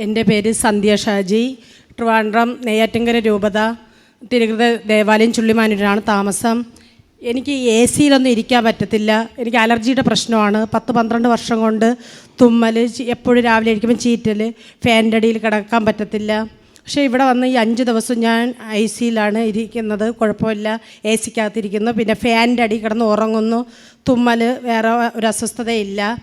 എന്റെ പേര് സന്ധ്യ ഷാജി. ട്രിവാൻഡ്രം നെയ്യാറ്റിങ്കര രൂപത. തിരുകൃത ദേവാലയം ചുള്ളിമാനൂരാണ് താമസം. എനിക്ക് എ സിയിലൊന്നും ഇരിക്കാൻ പറ്റത്തില്ല. എനിക്ക് അലർജിയുടെ പ്രശ്നമാണ്. പത്ത് പന്ത്രണ്ട് വർഷം കൊണ്ട് തുമ്മൽ എപ്പോഴും രാവിലെ ഇരിക്കുമ്പോൾ ചീറ്റൽ ഫാനിന്റെ അടിയിൽ കിടക്കാൻ പറ്റത്തില്ല. പക്ഷേ ഇവിടെ വന്ന് ഈ അഞ്ച് ദിവസം ഞാൻ ഐ സിയിലാണ് ഇരിക്കുന്നത്. കുഴപ്പമില്ല. എ സിക്കകത്തിരിക്കുന്നു. പിന്നെ ഫാനിന്റെ അടി കിടന്ന് ഉറങ്ങുന്നു. തുമ്മൽ വേറെ ഒരു അസ്വസ്ഥതയില്ല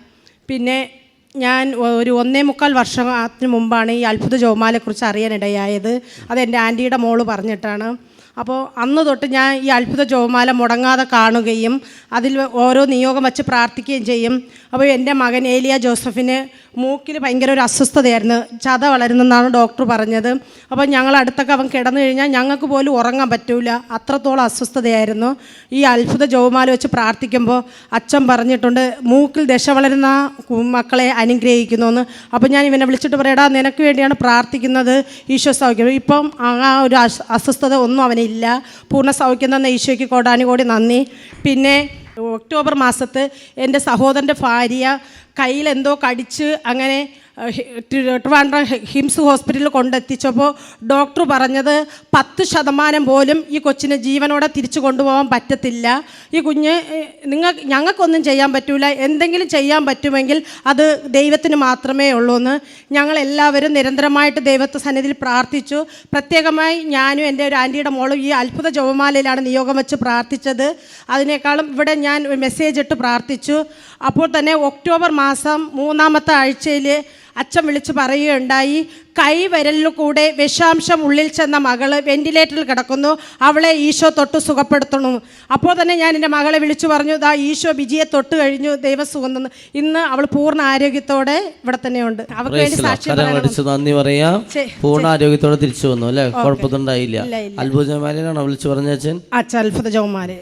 പിന്നെ ഞാൻ ഒരു ഒന്നേ മുക്കാൽ വർഷത്തിന് മുമ്പാണ് ഈ അത്ഭുത ജോമാലെക്കുറിച്ച് അറിയാനിടയായത്. അത് എന്റെ ആന്റിയുടെ മോൾ പറഞ്ഞിട്ടാണ്. അപ്പോൾ അന്ന് തൊട്ട് ഞാൻ ഈ അത്ഭുത ജോമാല മുടങ്ങാതെ കാണുകയും അതിൽ ഓരോ നിയോഗം വച്ച് പ്രാർത്ഥിക്കുകയും ചെയ്യും. അപ്പോൾ എന്റെ മകൻ ഏലിയ ജോസഫിന് മൂക്കിൽ ഭയങ്കര ഒരു അസ്വസ്ഥതയായിരുന്നു. ചത വളരുന്നെന്നാണ് ഡോക്ടർ പറഞ്ഞത്. അപ്പോൾ ഞങ്ങൾ അടുത്തൊക്കെ അവൻ കിടന്നു കഴിഞ്ഞാൽ ഞങ്ങൾക്ക് പോലും ഉറങ്ങാൻ പറ്റൂല. അത്രത്തോളം അസ്വസ്ഥതയായിരുന്നു. ഈ അത്ഭുത ജോമാല വെച്ച് പ്രാർത്ഥിക്കുമ്പോൾ അച്ഛൻ പറഞ്ഞിട്ടുണ്ട് മൂക്കിൽ ദശ വളരുന്ന മക്കളെ അനുഗ്രഹിക്കുന്നു എന്ന് അപ്പോൾ ഞാൻ ഇവനെ വിളിച്ചിട്ട് പറയടാ നിനക്ക് വേണ്ടിയാണ് പ്രാർത്ഥിക്കുന്നത് ഈശോ ഇപ്പം ആ ഒരു അസ്വസ്ഥത ഒന്നും അവനില്ല. പൂർണ സൗഖ്യം തന്ന ഈശോയ്ക്ക് കോടാനുകോടി നന്ദി. പിന്നെ ഒക്ടോബർ മാസത്ത് എന്റെ സഹോദരന്റെ ഭാര്യ കയ്യിൽ എന്തോ കടിച്ച് അങ്ങനെ ട്രിവാൻഡ്രം ഹിംസ് ഹോസ്പിറ്റലിൽ കൊണ്ടെത്തിച്ചപ്പോൾ ഡോക്ടർ പറഞ്ഞത് പത്ത് ശതമാനം പോലും ഈ കൊച്ചിനെ ജീവനോടെ തിരിച്ചു കൊണ്ടുപോകാൻ പറ്റത്തില്ല. ഈ കുഞ്ഞ് നിങ്ങൾ ഞങ്ങൾക്കൊന്നും ചെയ്യാൻ പറ്റൂല. എന്തെങ്കിലും ചെയ്യാൻ പറ്റുമെങ്കിൽ അത് ദൈവത്തിന് മാത്രമേ ഉള്ളൂ എന്ന് ഞങ്ങളെല്ലാവരും നിരന്തരമായിട്ട് ദൈവത്തെ സന്നിധിയിൽ പ്രാർത്ഥിച്ചു. പ്രത്യേകമായി ഞാനും എന്റെ ഒരു ആന്റിയുടെ മോളും ഈ അത്ഭുത ജപമാലയിലാണ് നിയോഗം വെച്ച് പ്രാർത്ഥിച്ചത്. അതിനേക്കാളും ഇവിടെ ഞാൻ മെസ്സേജ് ഇട്ട് പ്രാർത്ഥിച്ചു. അപ്പോൾ തന്നെ ഒക്ടോബർ മാസം മൂന്നാമത്തെ ആഴ്ചയിൽ അച്ഛൻ വിളിച്ച് പറയുകയുണ്ടായി കൈവരലിൽ കൂടെ വിഷാംശം ഉള്ളിൽ ചെന്ന മകൾ വെന്റിലേറ്ററിൽ കിടക്കുന്നു. അവളെ ഈശോ തൊട്ട് സുഖപ്പെടുത്തണം. അപ്പോൾ തന്നെ ഞാൻ എന്റെ മകളെ വിളിച്ചു പറഞ്ഞു ദാ ഈശോ ബിജിയെ തൊട്ട് കഴിഞ്ഞു ദൈവസുഖം തന്നു. ഇന്ന് അവൾ പൂർണ ആരോഗ്യത്തോടെ ഇവിടെ തന്നെയുണ്ട്. അവർക്ക് വേണ്ടി. അടിച്ച് നന്ദി പറയാം. പൂർണ ആരോഗ്യത്തോടെ തിരിച്ചു വന്നു അല്ലേ? കുഴപ്പമൊന്നുണ്ടായില്ല അത്ഭുതമാരെയാണോ വിളിച്ചു പറഞ്ഞ അച്ഛൻ. അച്ഛൻ അത്ഭുത ജോമാരെ